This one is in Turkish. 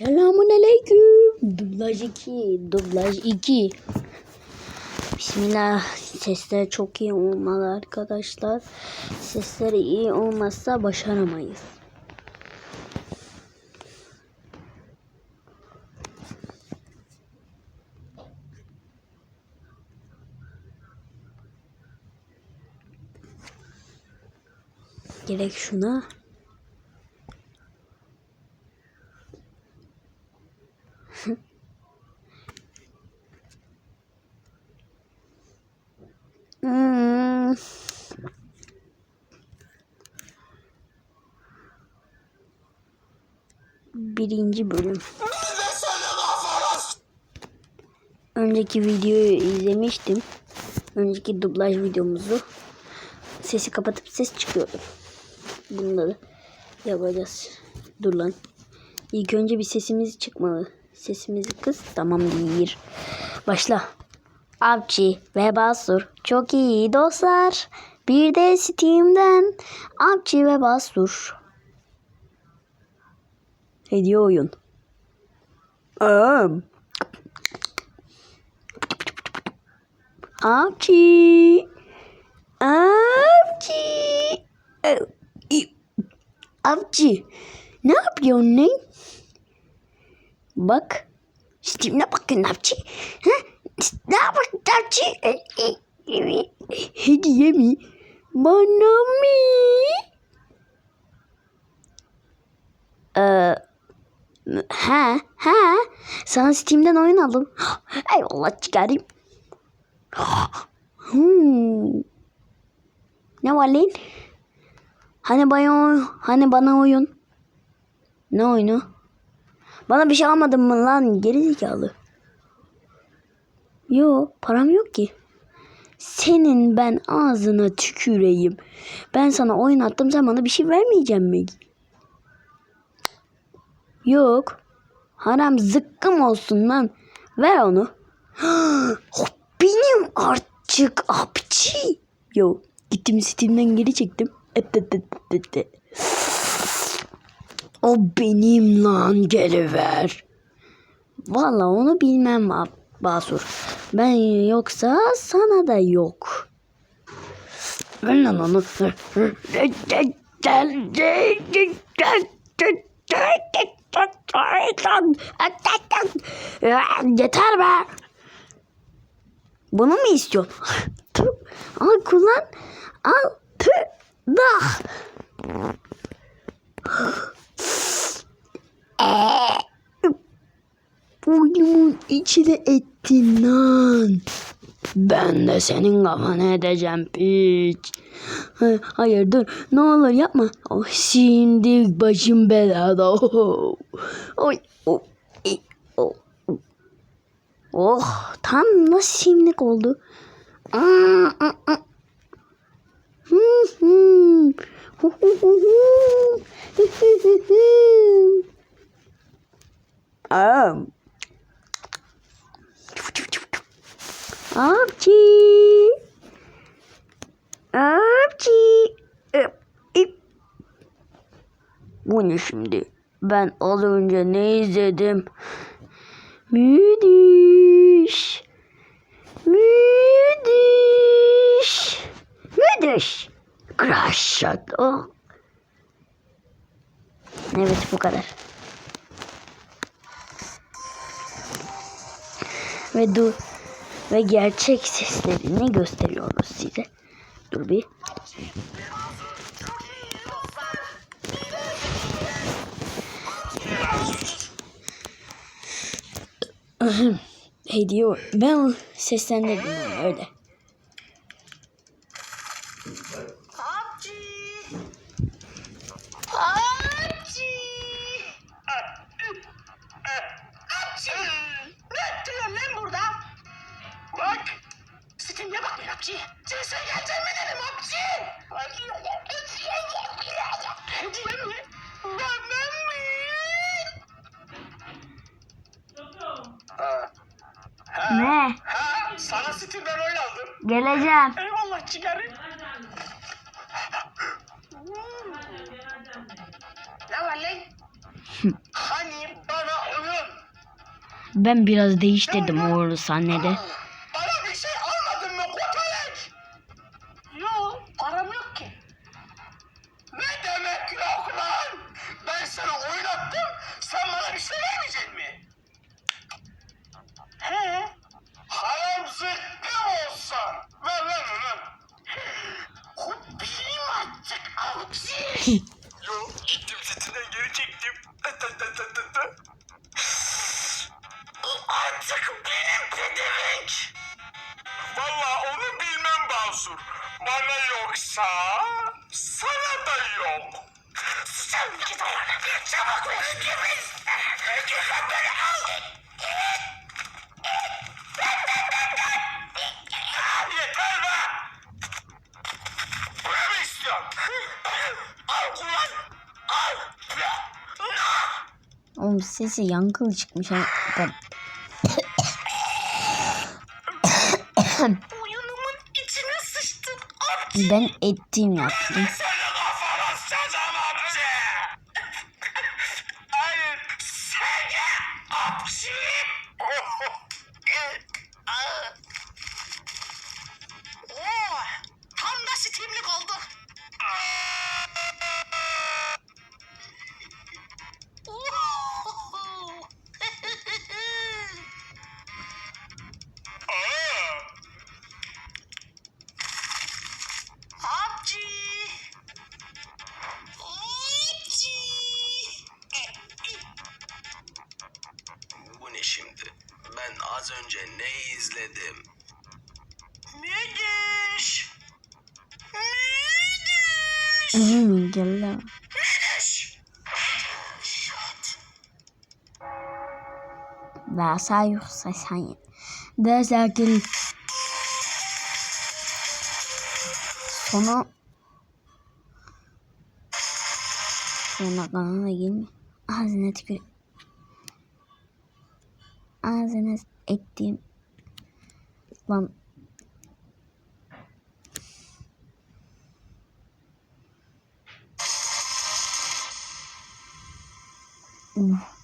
Selamun aleyküm. Dublaj 2. Dublaj 2. Bismillah. Sesler çok iyi olmalı arkadaşlar. Sesler iyi olmazsa başaramayız. Gerek şuna. Hmm. Birinci bölüm. Önceki videoyu izlemiştim. Önceki dublaj videomuzu. Sesi kapatıp ses çıkıyordu. Bunda da yapacağız. Dur lan. İlk önce bir sesimiz çıkmalı. Sesimizi kız. Tamam değil. Başla. Avcı ve Basur çok iyi dostlar. Bir de Steam'den Avcı ve Basur. Hediye oyun. Am. Avcı. Avcı. Avcı. Ne yapıyorsun ne? Bak. Steam'e bakın avcı. Ha? Ne yapıyorsun avcı? E, e, e, Hediye mi? Bana mı? Ee, ha ha sana Steam'den oyun aldım. Eyvallah çıkarayım. Hmm. Ne var lan? Hani bana, hani bana oyun? Ne oyunu? Bana bir şey almadın mı lan gerizekalı? Yo param yok ki. Senin ben ağzına tüküreyim. Ben sana oyun attım sen bana bir şey vermeyeceksin mi? Yok. Haram zıkkım olsun lan. Ver onu. Oh, Benim artık apçı. Yo gittim Steam'den geri çektim. Et, et, et, et, et. O benim lan geliver. Valla onu bilmem Basur. Ben yoksa sana da yok. Ver lan onu. Yeter be. Bunu mu istiyorsun? Al kullan. Al. Tı. Buyumun içine ettin lan. Ben de senin kafanı edeceğim piç. Ha, Hayır dur ne olur yapma. Oh, şimdi başım belada. Oh, oh, oh, oh. oh tam nasıl şimdilik oldu. Aa, aa, aa. Apçı. Apçı. Bu ne şimdi? Ben az önce ne izledim? Müdüş. Müdüş. Müdüş. Crash shot. Oh. Evet bu kadar. Ve dur ve gerçek seslerini gösteriyoruz size. Dur bir. Hediye ben seslendirdim öyle. Steam'e bak lan Apçı! Sesle geleceğim mi dedim Apçı! Hediye mi? Bana mı? Ne? Ha, sana Steam'den oyun aldım. Geleceğim. Eyvallah çıkarım. Ne var lan? hani bana Ben biraz değiştirdim o sahnede. Yok gittim setinden geri çektim. O artık benim pedevenk. Valla onu bilmem Basur. Bana yoksa sana da yok. Sen git oğlum. Çabuk ver. Gümüz. Gümüz beni al. Yeter Oğlum sesi yankılı çıkmış. Oyunumun içine sıçtın. Ben ettiğim yaptım. Oh, tam da sitimlik oldu. Ne şimdi? Ben az önce ne izledim? Müdüş. Müdüş. Hmm, gel lan. Müdüş. Varsa yoksa sen. De sakin. Sonu Sonra gelme. Ağzına tükür. Ağzına ettiğim lan Uf.